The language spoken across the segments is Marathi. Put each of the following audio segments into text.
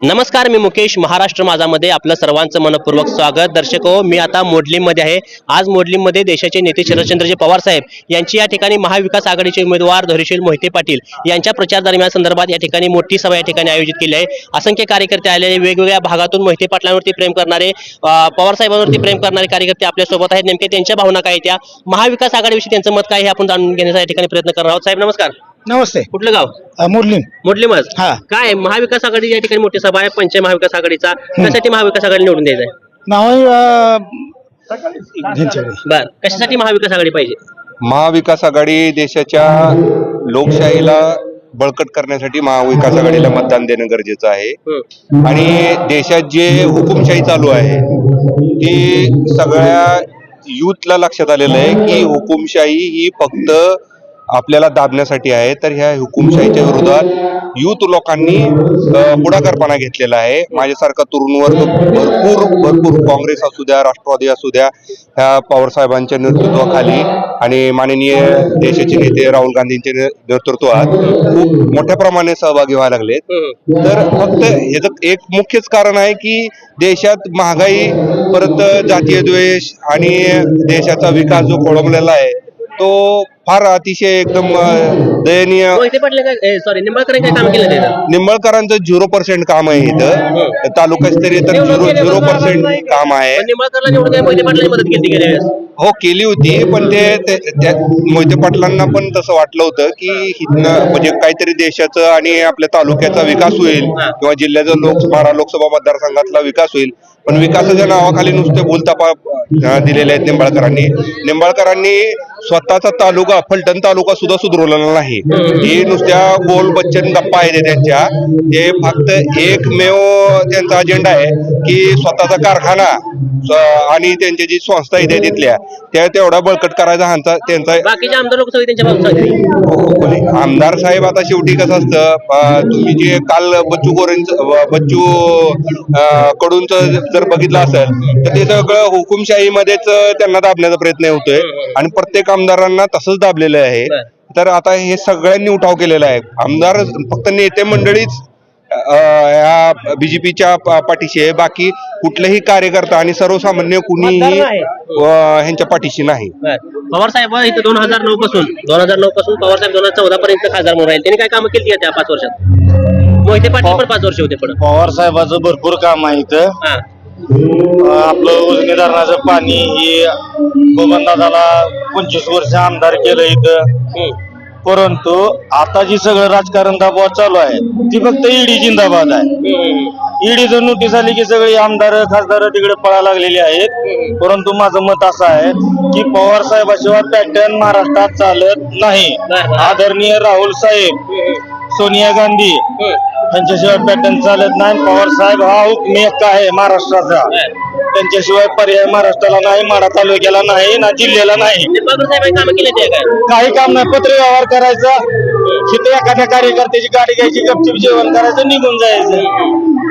नमस्कार मी मुकेश महाराष्ट्र माझामध्ये आपलं सर्वांचं मनपूर्वक स्वागत. दर्शक हो मी आता मोडलीमध्ये आहे. आज मोडलीमध्ये देशाचे नेते शरदचंद्रजी पवार साहेब यांची या ठिकाणी महाविकास आघाडीचे उमेदवार धैर्यशील मोहिते पाटील यांच्या प्रचार दरम्यान संदर्भात या ठिकाणी मोठी सभा या ठिकाणी आयोजित केली आहे. असंख्य कार्यकर्ते आलेले वेगवेगळ्या भागातून मोहिते पाटलांवरती प्रेम करणारे अं, पवार साहेबांवरती प्रेम करणारे कार्यकर्ते आपल्यासोबत आहेत. नेमके त्यांच्या भावना काय त्या महाविकास आघाडीविषयी त्यांचं मत काय हे आपण जाणून घेण्याचा या ठिकाणी प्रयत्न करणार आहोत. साहेब नमस्कार. नमस्ते. कुठलं गाव? मुरलीम मोडली मज हा. काय महाविकास आघाडी या ठिकाणी मोठी सभा आहे पंच महाविकास आघाडीचा. कशासाठी महाविकास आघाडी निवडून द्यायचंय नाव. बर. कशासाठी महाविकास आघाडी पाहिजे? महाविकास आघाडी देशाच्या लोकशाहीला बळकट करण्यासाठी महाविकास आघाडीला मतदान देणं गरजेचं आहे. आणि देशात जे हुकुमशाही चालू आहे ती सगळ्या युथला लक्षात आलेलं आहे की हुकुमशाही ही फक्त आपल्याला दाबण्यासाठी आहे तर ह्या हुकुमशाहीच्या विरोधात युथ लोकांनी पुढाकारपणा घेतलेला आहे. माझ्यासारखा तरुण वर्ग भरपूर भरपूर काँग्रेस असू द्या राष्ट्रवादी असू द्या ह्या पवारसाहेबांच्या नेतृत्वाखाली आणि माननीय देशाचे नेते राहुल गांधींच्या नेतृत्वात खूप मोठ्या प्रमाणे सहभागी व्हायला लागलेत. तर फक्त ह्याचं एक मुख्यच कारण आहे की देशात महागाई परत जातीय द्वेष आणि देशाचा विकास जो खोळंबलेला आहे तो फार अतिशय एकदम दयनीय मोहिते पाटील काय? सॉरी निंबाळकर काय काम केलं त्याचं निंबाळकरांचं झिरो पर्सेंट काम आहे इथं. तालुकास्तरीय तर झिरो झिरो पर्सेंट काम आहे. पण निंबाळकरला निवडून काय मोहिते पाटलांनी मदत केली गेल्या वेळेस? हो केली होती पण ते त्या मोहिते पाटलांना पण तसं वाटलं होतं की हिथनं म्हणजे काहीतरी देशाचं आणि आपल्या तालुक्याचा विकास होईल किंवा जिल्ह्याचा लोक बारा लोकसभा मतदारसंघातला विकास होईल. पण विकासाच्या नावाखाली नुसते बोलतापा अं, दिलेले आहेत निंबाळकरांनी. निंबाळकरांनी स्वतःचा तालुका फलटण तालुका सुद्धा सुधरवलेला नाही. हे नुसत्या बोल बच्चन गप्पा आहेत त्यांच्या. ते फक्त एकमेव त्यांचा अजेंडा आहे. की स्वतःचा कारखाना आणि त्यांची जी संस्था आहे तिथल्या त्या तेवढा बळकट करायचा हाँचा त्यांचा बाकीचे आमदार लोक सगळे त्यांच्या बाजूला होते. आमदार साहेब आता शेवटी कसं असतं तुम्ही जे काल बच्चू गोरेंच बच्चू अं, कडूंचं जर बघितलं असेल तर ते सगळं हुकुमशाहीमध्येच त्यांना दाबण्याचा प्रयत्न होतोय. आणि प्रत्येक आमदारांना तसंच दाबलेलं आहे. तर आता हे सगळ्यांनी उठाव केलेला आहे. आमदार फक्त नेते मंडळीच ह्या बीजेपीच्या पाठीशी आहे. बाकी कुठलेही कार्यकर्ता आणि सर्वसामान्य कुणीही ह्यांच्या पाठीशी नाही. पवार साहेब इथं दोन हजार नऊ पासून दोन हजार नऊ पासून पवार साहेब दोन हजार चौदा पर्यंत खासदार म्हणून राहिले. त्यांनी काय कामं केली आहेत त्या पाच वर्षात? मोहिते पाटील पण पाच वर्ष होते पण पवार साहेबाचं भरपूर काम आहे इथं. आपलं उजनी धरणाचं पाणी हे बबनदादाला पंचवीस वर्ष आमदार केलं इथं. परंतु आता जी सगळं राजकारण दबाव चालू आहे ती फक्त ईडी जिंदाबाद आहे. ईडी जर नोटीस आली की सगळे आमदार खासदार तिकडे पळायला लागलेली आहेत परंतु माझं मत असं आहे की पवार साहेबाशिवाय पॅटर्न महाराष्ट्रात चालत नाही. आदरणीय राहुल साहेब सोनिया गांधी हम्म. त्यांच्याशिवाय पॅटर्न चालत नाही पवार साहेब हा उपमेक आहे महाराष्ट्राचा त्यांच्याशिवाय पर्याय महाराष्ट्राला नाही माडा तालुक्याला नाही ना जिल्ह्याला नाही. काही काम नाही पत्र व्यवहार करायचा. तिथे एखाद्या कार्यकर्त्याची गाडी घ्यायची गपचिप जेवण करायचं निघून जायचं.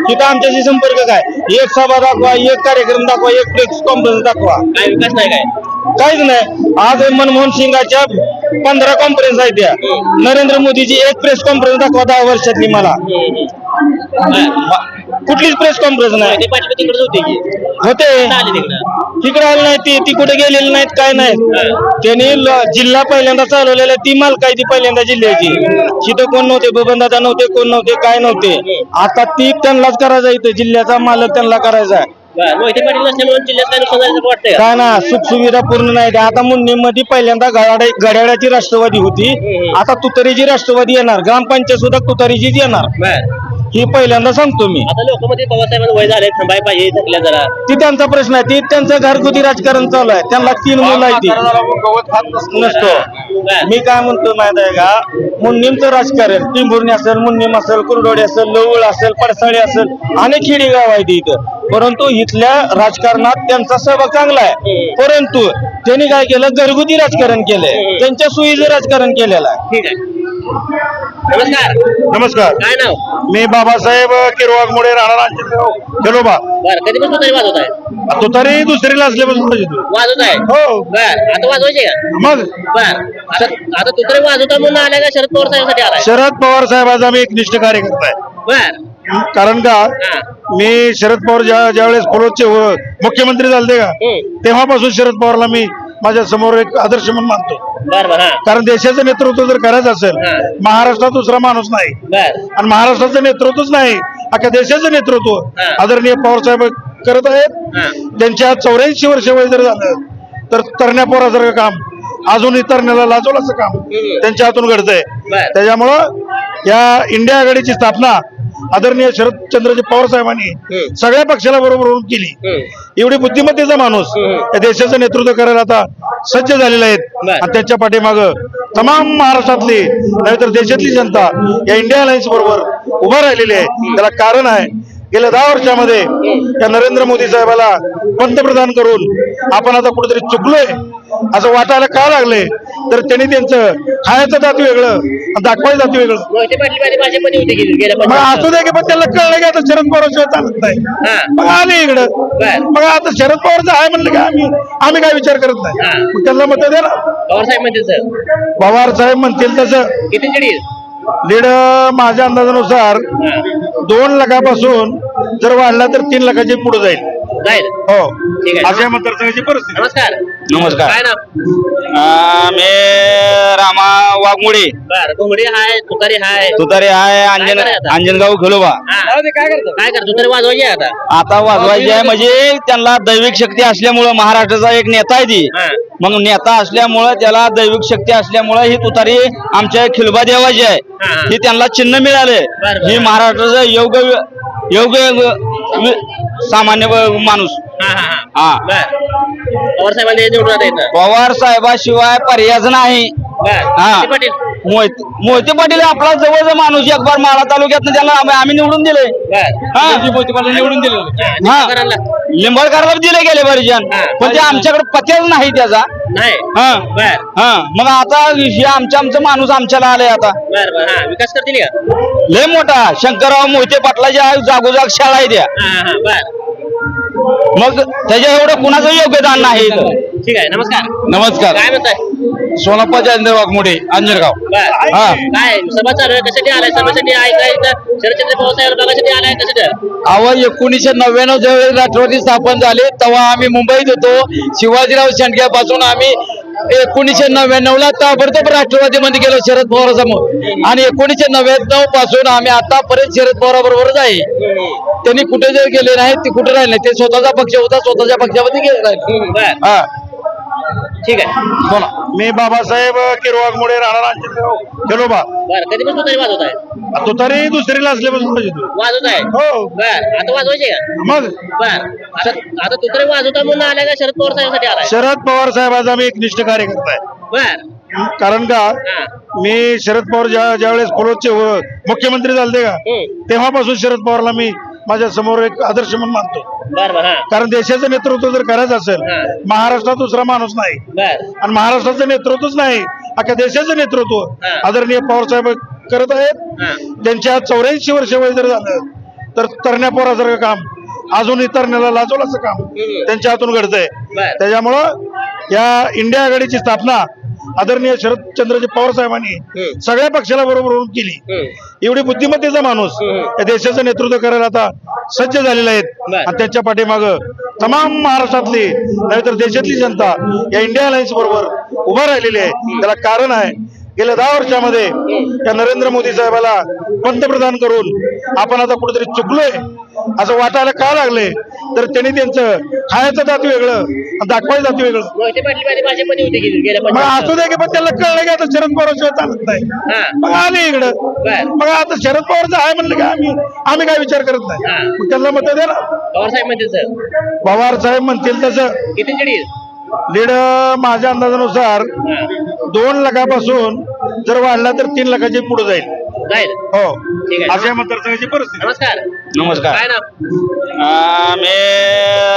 तिथं आमच्याशी संपर्क काय? एक सभा दाखवा एक कार्यक्रम दाखवा एक प्रेस कॉन्फरन्स दाखवा. काय विकास नाही काय? काहीच नाही. आज मनमोहन सिंगाच्या पंधरा कॉन्फरन्स आहेत त्या नरेंद्र मोदीची एक प्रेस कॉन्फरन्स दाखवा दहा वर्षातली मला. कुठलीच प्रेस कॉन्फरन्स नाही. होते की. होते. आले तिकडं? तिकडे आले नाही ती ती कुठे गेलेली नाहीत काय नाही. त्यांनी ल- जिल्हा पहिल्यांदा चालवलेला आहे, ती आहे ती पहिल्यांदा जिल्ह्याची. तिथं कोण नव्हते बबनदादा नव्हते कोण नव्हते काय नव्हते. आता ती त्यांनाच करायचा इथं जिल्ह्याचा मालक त्यांना करायचा आहे. बर. मोहिते पाटील नसल्यामुळे जिल्ह्यात काय नुकसान झाल्याचं वाटतंय? का? काय ना सुख सुविधा पूर्ण नाही. त्या आता मुंडीमध्ये पहिल्यांदा घड्याळ घड्याळाची राष्ट्रवादी होती. आता तुतारीची राष्ट्रवादी येणार. ग्रामपंचायत सुद्धा तुतारीचीच येणार. बर. ही पहिल्यांदा सांगतो मी. आता साहेबांना वय झाले थांबाय पाहिजे थकल्या जरा. ती त्यांचा प्रश्न आहे. ती त्यांचं घरगुती राजकारण चालू आहे. त्यांना तीन मुलं आहेत ती. नसतो. मी काय म्हणतो माहीत आहे का? मुन्नीमचं राजकारण टिंभुर्णी असेल मुन्नीम असेल कुरडोडी असेल लवळ असेल पडसाळी असेल अनेक खेडेगाव आहेत इथं. परंतु इथल्या राजकारणात त्यांचा सहभाग चांगला आहे. परंतु त्यांनी काय केलं? घरगुती राजकारण केलंय. त्यांच्या सोयीचं राजकारण केलेलं आहे. ठीक आहे. नमस्कार. नमस्कार. काय नाव? मी बाबासाहेब किरवागमुळे राहणार खेलोबा बर कधीपासून तरी वाजवत आहे? तो तरी दुसरीला असल्यापासून वाजवत आहे? हो. बर आता वाजवायचे का? मग. बर आता आता तू तरी वाजवता म्हणून आलाय का शरद पवार साहेबांसाठी आलाय शरद पवार साहेबाचा मी एक निष्ठ कार्यकर्ता आहे. बर. कारण का? हा. मी शरद पवार ज्या ज्यावेळेस खोलोदचे व- मुख्यमंत्री झाले का? हम्म. तेव्हापासून शरद पवारला मी माझ्यासमोर एक आदर्श म्हणून मानतो बर बर हा कारण देशाचं नेतृत्व जर करायचं असेल. महाराष्ट्रात दुसरा माणूस नाही बर आणि महाराष्ट्राचं नेतृत्वच नाही अख्ख्या देशाचं नेतृत्व हा. आदरणीय पवार साहेब करत आहेत हा त्यांच्या चौऱ्याऐंशी वर्ष वय जर झालं तर तरण्या पोरासारखं काम अजूनही तरण्याला लाजवलं असं काम हम्म. त्यांच्या हातून घडतंय बर. त्याच्यामुळं या इंडिया आघाडीची स्थापना आदरणीय शरदचंद्रजी पवार साहेबांनी. सगळ्या पक्षाला बरोबर होऊन केली. एवढी बुद्धिमत्तेचा माणूस. या देशाचं नेतृत्व करायला आता सज्ज झालेले आहेत. आणि त्यांच्या पाठीमाग तमाम महाराष्ट्रातली नाहीतर देशातली जनता या इंडिया अलायन्स बरोबर उभा राहिलेली आहे त्याला कारण आहे गेल्या दहा वर्षामध्ये या नरेंद्र मोदी साहेबाला पंतप्रधान करून आपण आता कुठेतरी चुकलोय असं वाटायला का लागले? तर त्यांनी त्यांचं खायचं जात वेगळं दाखवायचं जात वेगळं. मोहिते पाटील मध्ये भाजपमध्ये होते गेले गेल्या मग पंधरा असू दे की पण त्याला कळलं की आता शरद पवारशिवाय चालत नाही. मग आले इकडं. बर. मग आता शरद पवारचं आहे म्हणलं की आम्ही आम्ही काय विचार करत नाही. मग त्यांना मत द्या ना. पवार साहेब म्हणतील सर. पवार साहेब म्हणतील तसं. किती चिडी लीड माझ्या अंदाजानुसार दोन लाखापासून जर वाढला तर तीन लाखाची पुढे जाईल. जाईल. हो. ठीक आहे. अशा मतदारसंघाची परिस्थिती. नमस्कार. नमस्कार. काय ना मी रामा वाघमोडे बर घोंगडी हाय तुतारी हाय तुतारे आहे अंजन काय करायचं? अंजनगाव खेलोबा हा. काय करतो काय करतो तुतारी वाजवायची आहे आता आता वाजवायचे आहे म्हणजे त्यांना दैविक शक्ती असल्यामुळं महाराष्ट्राचा एक नेता आहे ती हा. मग नेता असल्यामुळं त्याला दैविक शक्ती असल्यामुळं ही तुतारी आमच्या खिलबा देवाची आहे हा. ही त्यांना चिन्ह मिळाले बरं, बरं. ही महाराष्ट्राचा योग्य योग्य सामान्य व- माणूस हा हा हा. हा. पवार साहेबांना निवडून आता येतं. पवार साहेबाशिवाय पर्यायच नाही. हा. मोहिते पाटील. मोहिते मोहिते पाटील आपला जवळचा माणूस एक बार माळा तालुक्यात त्याला आम्ही आम्ही निवडून दिले. बर. हा. मोहिते पाटील निवडून दिले हा, हा. निंबाळकरांना? लिंबाळकरला दिले गेले हा. पण ते आमच्याकडे पत्याच नाही त्याचा. नाही? हा. बर. हा. मग आता हे आमच्या आमचं माणूस आमच्याला आलंय आता. बर बर. हा. विकास करतील का लय मोठा. शंकरराव मोहिते पाटलाच्या जागोजाग शाळा आहे त्या. हा हा. बर. मग त्याच्या एवढं कुणाचं योगदान नाही. ठीक आहे नमस्कार. नमस्कार. काय म्हणताय? सोनाप्पा चंद्र वाघमोडे अंजनगाव बर. हा. काय आहे कशासाठी आलाय? सभेसाठी ऐकायचं शरदचंद्र पवार साहेब बघायसाठी आलाय कशासाठी अहो एकोणीसशे नव्याण्णव ज्यावेळेस राष्ट्रवादी स्थापन झाले तेव्हा आम्ही मुंबईत होतो. शिवाजीराव शेंडग्यापासून आम्ही एकोणीसशे नव्याण्णव ला ताबडतोब राष्ट्रवादीमध्ये गेलो शरद पवारासमोर. आणि एकोणीसशे नव्याण्णवपासून आम्ही आतापर्यंत शरद पवाराबरोबरच आहे त्यांनी कुठे जर गेले नाहीत ते कुठे राहिले? नाही ते स्वतःचा पक्ष होता स्वतःच्या पक्षामध्ये गेले राहिले बर. हा. ठीक आहे. बोला मी बाबासाहेब किरवागमुळे राहणार अंजनगाव खेलोबा बर कधीपासून तुतारी वाजवत आहे? तो तरी दुसरीला असल्यापासून तू वाजवत आहे? हो. बर आता वाजवायचे का? मग? बर आता आता तुतारी वाजवता म्हणून आलाय का शरद पवार साहेबांसाठी आलाय? शरद पवार साहेबाचा आम्ही एक निष्ठ कार्यकर्ता आहे. बर. कारण का? हा. मी शरद पवार ज्या ज्यावेळेस खोलोदचे व- मुख्यमंत्री झाले का. तेव्हापासून शरद पवारला मी माझ्यासमोर एक आदर्श म्हणून मानतो कारण देशाचं नेतृत्व जर करायचं असेल. महाराष्ट्रात दुसरा माणूस नाही आणि महाराष्ट्राचं नेतृत्वच नाही अख्ख्या देशाचं नेतृत्व. आदरणीय पवार साहेब करत आहेत हा त्यांच्या चौऱ्याऐंशी वर्ष वय जर झालं तर तरण्या पोरासारखं काम अजूनही तरण्याला लाजवलं असं काम. त्यांच्या हातून घडतंय. त्याच्यामुळं या इंडिया आघाडीची स्थापना आदरणीय शरदचंद्रजी पवार साहेबांनी. सगळ्या पक्षाला बरोबर होऊन केली. एवढी बुद्धिमत्तेचा माणूस. या देशाचं नेतृत्व करायला आता सज्ज झालेले आहेत. आणि त्यांच्या पाठीमाग तमाम महाराष्ट्रातली नाहीतर देशातली जनता या इंडिया अलायन्स बरोबर उभा राहिलेली आहे त्याला कारण आहे गेल्या दहा वर्षामध्ये या नरेंद्र मोदी साहेबाला पंतप्रधान करून आपण आता कुठेतरी चुकलोय असं वाटायला का लागले? तर त्यांनी त्यांचं खायचं जात वेगळं दाखवायचं जात वेगळं. मोहिते पाटील मध्ये भाजपमध्ये होते गेले गेल्या मग असू दे की पण त्याला कळलं की आता शरद पवारशिवाय चालत नाही. हा. मग आले इकडं. मग आता शरद पवारचं आहे म्हणलं की आम्ही आम्ही काय विचार करत नाही. मग त्यांना मत द्या ना. पवार साहेब म्हणतील सर. पवार साहेब म्हणतील तसं. किती चिडी लीड माझ्या अंदाजानुसार दोन लाखापासून जर वाढला तर तीन लाखाची पुढे जाईल. जाईल? हो. ठीक आहे. अशा मतदारसंघाची परिस्थिती. नमस्कार. नमस्कार. काय ना मी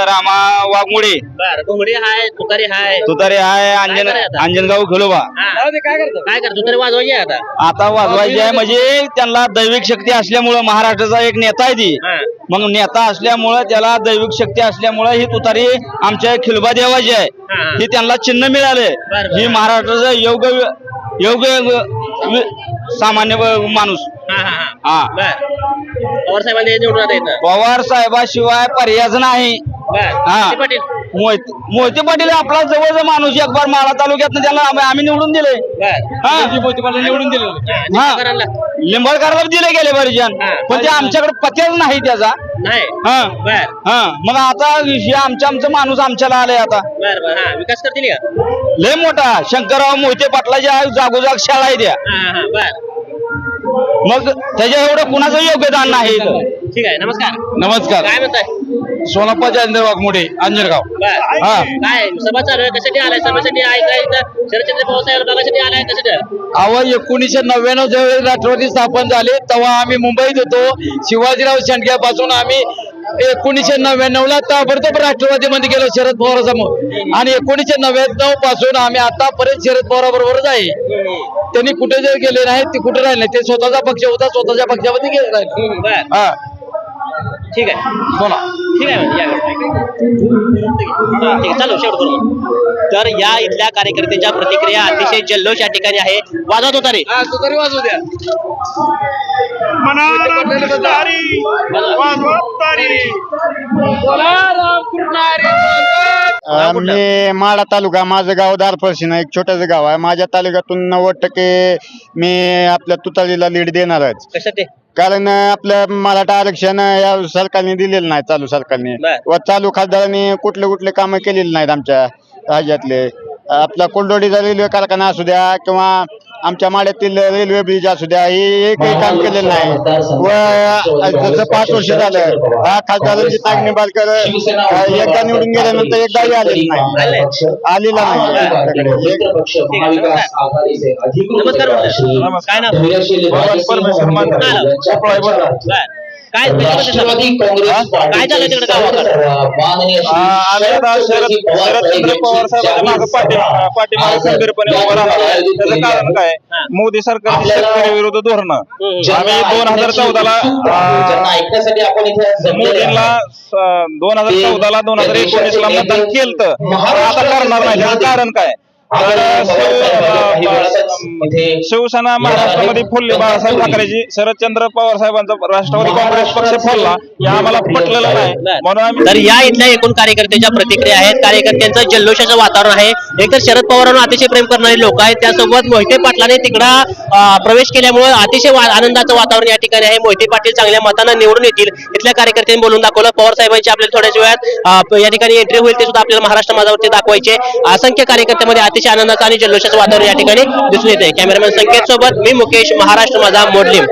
रामा वाघमोडे. बर घोंगडी हाय तुतारी हाय. तुतारे आहे काय अंजन करायचं? अंजनगाव खेलोबा. हा. काय करतो? काय करतो? तुतारी वाजवायची आहे आता. आता वाजवायचे आहे म्हणजे त्यांना दैविक शक्ती असल्यामुळं महाराष्ट्राचा एक नेता आहे ती. हा. मग नेता असल्यामुळं त्याला दैविक शक्ती असल्यामुळं ही तुतारी आमच्या खिलबा देवाची आहे. हा, त्यांना चिन्ह मिळाले. ही महाराष्ट्राचा योग्य योग्य वि- सामान्य माणूस. हा पवार साहेबांनी पवार साहेबाशिवाय पर्यायच नाही. हा. मोहिते पाटील मोहिते पाटील आपला जवळचा माणूस एक बार माळा तालुक्यात त्याला आम्ही- आम्ही निवडून दिले हा. मोहिते पाटील निवडून दिले हा? लिंबाळकरला दिले गेले बरेचजण. पण ते आमच्याकडे पत्याच नाही त्याचा. नाही. हा. हा. मग आता हे आमच्या आमचा माणूस आमच्याला आलाय आता. हा. विकास करतील लय मोठा. शंकरराव मोहिते पाटलाच्या जागोजाग शाळा आहे त्या. मग त्याच्या एवढं कुणाचं योगदान नाही. ठीक आहे नमस्कार. नमस्कार. काय म्हणताय? सोनप्पा जयेंद्र वाघमोडे बर. हा. काय सभा चालू आहे कशासाठी आलाय? सभेसाठी ऐकाय इथं? शरदचंद्र पवार साहेब बघायसाठी आलाय कशासाठी अहो एकोणीसशे नव्याण्णव ज्यावेळी राष्ट्रवादी स्थापन झाले तेव्हा आम्ही मुंबईत होतो. शिवाजीराव शेंडग्यापासून आम्ही एकोणीसशे नव्याण्णव ला ताबडतोब राष्ट्रवादीमध्ये गेलो शरद पवारासमोर आणि एकोणीसशे नव्याण्णवपासून आम्ही आतापर्यंत शरद पवाराबरोबरच आहे त्यांनी कुठे जर गेले नाही ते कुठे राहिले नाही ते स्वतःचा पक्ष होता स्वतःच्या पक्षामध्ये गेले राहिले बर. हा. ठीक आहे. बोला. ठीक आहे या ठीक आहे. चालू शेवट करू. तर या इथल्या कार्यकर्त्यांच्या प्रतिक्रिया अतिशय जल्लोष या ठिकाणी आहे. वाजवत होता रे तू तरी वाजू द्या? मी माडा तालुका माझं गाव दारफळशीनं एक छोटंसं गाव आहे. माझ्या तालुक्यातून नव्वद टक्के मी आपल्या तुतारीला लीड देणारच कशासाठी कारण आपलं मराठा आरक्षण या सरकारने दिलेलं नाही चालू सरकारने बर. व चालू खासदारांनी कुठले कुठले कामं केलेली नाहीत आमच्या राज्यातले आपला कोल्डोडीचा रेल्वे कारखाना असू द्या किंवा आमच्या माड्यातील रेल्वे ब्रिज असू द्या हे एकही काम केलेलं नाही. व जसं पाच वर्ष झालं हा खासदारांची ताग निबाळकर अं, एकदा निवडून गेल्यानंतर एकदाही आलेली नाही. आलेला नाही. नमस्कार. काय नाव काय त्याच्यामध्ये सांगा. काय झालं तिकडे? कारण हा. मोदी सरकारची शेतकरी विरुद्ध धोरण. आम्ही दोन हजार आपण इथे मोदींना दोन हजार चौदाला दोन हजार एकोणीस ला मतदान केलं आता करणार नाही. कारण काय? तर शिवसेना महाराष्ट्रामध्ये फुलली बाळासाहेब ठाकरेजी. शरदचंद्र पवार साहेबांचा राष्ट्रवादी काँग्रेस पक्ष फुलला. हे आम्हाला पटलेलं नाही. म्हणून आम्ही तर या इथल्या एकूण कार्यकर्त्यांच्या प्रतिक्रिया आहेत. कार्यकर्त्यांचं जल्लोषाचं वातावरण आहे. एकतर शरद पवारांवर अतिशय प्रेम करणारे लोक आहेत. त्यासोबत मोहिते पाटलाने तिकडं प्रवेश केल्यामुळे अतिशय आनंदाचं वातावरण या ठिकाणी आहे. मोहिते पाटील चांगल्या मतांना निवडून येतील. इथल्या कार्यकर्त्यांनी बोलून दाखवलं. पवार साहेबांची आपल्याला थोड्याच वेळात या ठिकाणी एंट्री होईल ते सुद्धा आपल्याला महाराष्ट्र माझावरती दाखवायचे. असंख्य कार्यकर्त्यामध्ये अतिशय आनंदाचं आणि जल्लोषाचं वातावरण या ठिकाणी दिसून येते कॅमेरामॅन संकेत सोबत मी मुकेश महाराष्ट्र माझा मोडलीम.